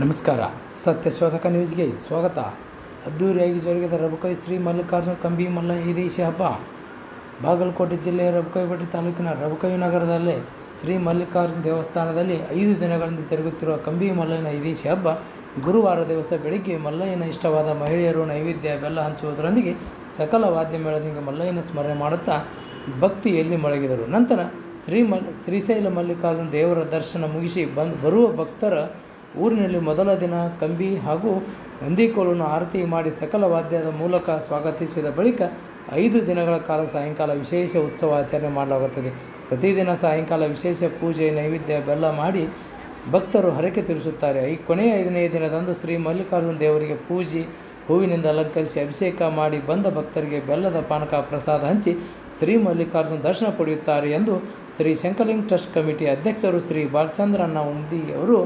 ನಮಸ್ಕಾರ. ಸತ್ಯ ಶೋಧಕ ನ್ಯೂಸ್ಗೆ ಸ್ವಾಗತ. ಅದ್ದೂರಿಯಾಗಿ ಜರುಗಿದ ರಬಕೈ ಶ್ರೀ ಮಲ್ಲಿಕಾರ್ಜುನ ಕಂಬಿ ಮಲ್ಲ ಈದೇಶಿ ಹಬ್ಬ. ಬಾಗಲಕೋಟೆ ಜಿಲ್ಲೆಯ ರಬಕೈಪಟ್ಟಿ ತಾಲೂಕಿನ ರಬಕೈ ನಗರದಲ್ಲಿ ಶ್ರೀ ಮಲ್ಲಿಕಾರ್ಜುನ ದೇವಸ್ಥಾನದಲ್ಲಿ ಐದು ದಿನಗಳಿಂದ ಜರುಗುತ್ತಿರುವ ಕಂಬಿ ಮಲ್ಲಯ್ಯನ ಈದೇಶಿ ಹಬ್ಬ. ಗುರುವಾರ ದಿವಸ ಬೆಳಿಗ್ಗೆ ಮಲ್ಲಯ್ಯನ ಇಷ್ಟವಾದ ಮಹಿಳೆಯರು ನೈವೇದ್ಯ ಬೆಲ್ಲ ಹಂಚುವುದರೊಂದಿಗೆ ಸಕಲ ವಾದ್ಯ ಮೇಳದಿಂದ ಮಲ್ಲಯ್ಯನ ಸ್ಮರಣೆ ಮಾಡುತ್ತಾ ಭಕ್ತಿಯಲ್ಲಿ ಮೊಳಗಿದರು ನಂತರ ಶ್ರೀ ಮಲ್ ಶ್ರೀಶೈಲ ಮಲ್ಲಿಕಾರ್ಜುನ ದೇವರ ದರ್ಶನ ಮುಗಿಸಿ ಬಂದು ಬರುವ ಭಕ್ತರ ಊರಿನಲ್ಲಿ ಮೊದಲ ದಿನ ಕಂಬಿ ಹಾಗೂ ನಂದಿಕೋಲನ್ನು ಆರತಿ ಮಾಡಿ ಸಕಲ ವಾದ್ಯದ ಮೂಲಕ ಸ್ವಾಗತಿಸಿದ ಬಳಿಕ ಐದು ದಿನಗಳ ಕಾಲ ಸಾಯಂಕಾಲ ವಿಶೇಷ ಉತ್ಸವ ಆಚರಣೆ ಮಾಡಲಾಗುತ್ತದೆ. ಪ್ರತಿದಿನ ಸಾಯಂಕಾಲ ವಿಶೇಷ ಪೂಜೆ, ನೈವೇದ್ಯ, ಬೆಲ್ಲ ಮಾಡಿ ಭಕ್ತರು ಹರಕೆ ತೀರಿಸುತ್ತಾರೆ. ಈ ಕೊನೆಯ ಐದನೇ ದಿನದಂದು ಶ್ರೀ ಮಲ್ಲಿಕಾರ್ಜುನ ದೇವರಿಗೆ ಪೂಜೆ, ಹೂವಿನಿಂದ ಅಲಂಕರಿಸಿ ಅಭಿಷೇಕ ಮಾಡಿ ಬಂದ ಭಕ್ತರಿಗೆ ಬೆಲ್ಲದ ಪಾನಕ ಪ್ರಸಾದ ಹಂಚಿ ಶ್ರೀ ಮಲ್ಲಿಕಾರ್ಜುನ ದರ್ಶನ ಪಡೆಯುತ್ತಾರೆ ಎಂದು ಶ್ರೀ ಶಂಕಲಿಂಗ್ ಟ್ರಸ್ಟ್ ಕಮಿಟಿ ಅಧ್ಯಕ್ಷರು ಶ್ರೀ ಬಾಲಚಂದ್ರಣ್ಣ ಉಮ್ದಿ ಅವರು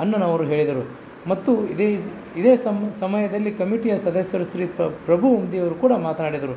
ಅಣ್ಣನವರು ಹೇಳಿದರು. ಮತ್ತು ಇದೇ ಇದೇ ಸಮ, ಸಮಯದಲ್ಲಿ ಕಮಿಟಿಯ ಸದಸ್ಯರು ಶ್ರೀ ಪ್ರ ಪ್ರಭು ಉಮ್ದಿಯವರು ಕೂಡ ಮಾತನಾಡಿದರು.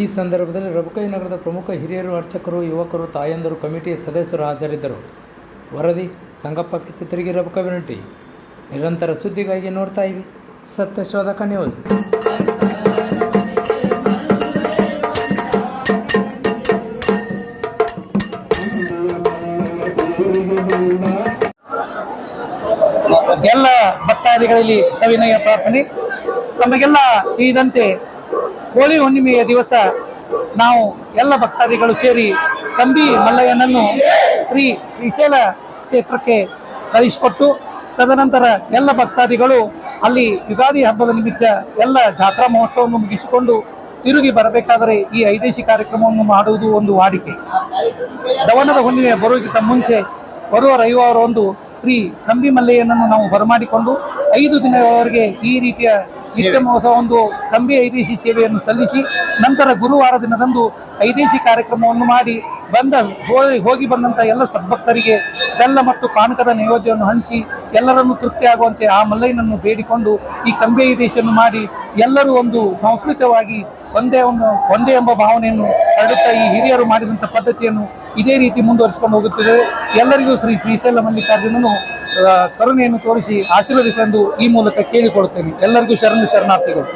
ಈ ಸಂದರ್ಭದಲ್ಲಿ ರಬಕೈ ನಗರದ ಪ್ರಮುಖ ಹಿರಿಯರು, ಅರ್ಚಕರು, ಯುವಕರು, ತಾಯಂದರು, ಕಮಿಟಿಯ ಸದಸ್ಯರು ಹಾಜರಿದ್ದರು. ವರದಿ, ಸಂಗಪ್ಪ ಚಿತ್ರಗಿ ರಬಕ ವಿನಂಟಿ ನಿರಂತರ ಸುದ್ದಿಗಾಗಿ ನೋಡ್ತಾ ಇರಿ ಸತ್ಯಶೋಧಕ ನ್ಯೂಸ್. ಎಲ್ಲ ಭಕ್ತಾದಿಗಳಲ್ಲಿ ಸವಿನಯ ಪ್ರಾರ್ಥನೆ. ನಮಗೆಲ್ಲ ತಿಳಿದಂತೆ ಹೋಳಿ ಹುಣ್ಣಿಮೆಯ ದಿವಸ ನಾವು ಎಲ್ಲ ಭಕ್ತಾದಿಗಳು ಸೇರಿ ಕಂಬಿ ಮಲ್ಲಯ್ಯನನ್ನು ಶ್ರೀ ಶ್ರೀಶೈಲ ಕ್ಷೇತ್ರಕ್ಕೆ ಕಳಿಸಿಕೊಟ್ಟು ತದನಂತರ ಎಲ್ಲ ಭಕ್ತಾದಿಗಳು ಅಲ್ಲಿ ಯುಗಾದಿ ಹಬ್ಬದ ನಿಮಿತ್ತ ಎಲ್ಲ ಜಾತ್ರಾ ಮಹೋತ್ಸವವನ್ನು ಮುಗಿಸಿಕೊಂಡು ತಿರುಗಿ ಬರಬೇಕಾದರೆ ಈ ಐದೇಶಿ ಕಾರ್ಯಕ್ರಮವನ್ನು ಮಾಡುವುದು ಒಂದು ವಾಡಿಕೆ. ದವನದ ಹುಣ್ಣಿಮೆ ಬರೋಕ್ಕಿಂತ ಮುಂಚೆ ಬರುವ ರವಿವಾರ ಒಂದು ಶ್ರೀ ಕಂಬಿ ಮಲ್ಲಯ್ಯನನ್ನು ನಾವು ಬರಮಾಡಿಕೊಂಡು ಐದು ದಿನಗಳವರೆಗೆ ಈ ರೀತಿಯ ನಿತ್ಯ ಮಹೋತ್ಸವ ಒಂದು ಕಂಬಿ ಐದೇಶಿ ಸೇವೆಯನ್ನು ಸಲ್ಲಿಸಿ ನಂತರ ಗುರುವಾರ ದಿನದಂದು ಐದೇಶಿ ಕಾರ್ಯಕ್ರಮವನ್ನು ಮಾಡಿ ಬಂದ ಹೋಗಿ ಹೋಗಿ ಬಂದಂಥ ಎಲ್ಲ ಸದ್ಭಕ್ತರಿಗೆ ಬೆಲ್ಲ ಮತ್ತು ಪಾನಕದ ನೈವೇದ್ಯವನ್ನು ಹಂಚಿ ಎಲ್ಲರನ್ನು ತೃಪ್ತಿಯಾಗುವಂತೆ ಆ ಮಲ್ಲಯ್ಯನನ್ನು ಬೇಡಿಕೊಂಡು ಈ ಕಂಬೆ ಐದೇಶಿಯನ್ನು ಮಾಡಿ ಎಲ್ಲರೂ ಒಂದು ಸಾಂಸ್ಕೃತಿಕವಾಗಿ ಒಂದೇ ಒಂದು, ಒಂದೇ ಎಂಬ ಭಾವನೆಯನ್ನು ಹರಡುತ್ತಾ ಈ ಹಿರಿಯರು ಮಾಡಿದಂಥ ಪದ್ಧತಿಯನ್ನು ಇದೇ ರೀತಿ ಮುಂದುವರಿಸಿಕೊಂಡು ಹೋಗುತ್ತದೆ. ಎಲ್ಲರಿಗೂ ಶ್ರೀ ಶ್ರೀಶೈಲ ಮಲ್ಲಿಕಾರ್ಜುನನು ಕರುಣೆಯನ್ನು ತೋರಿಸಿ ಆಶೀರ್ವದಿಸಲೆಂದು ಈ ಮೂಲಕ ಕೇಳಿಕೊಳ್ಳುತ್ತೇನೆ. ಎಲ್ಲರಿಗೂ ಶರಣು ಶರಣಾರ್ಥಿಗಳು.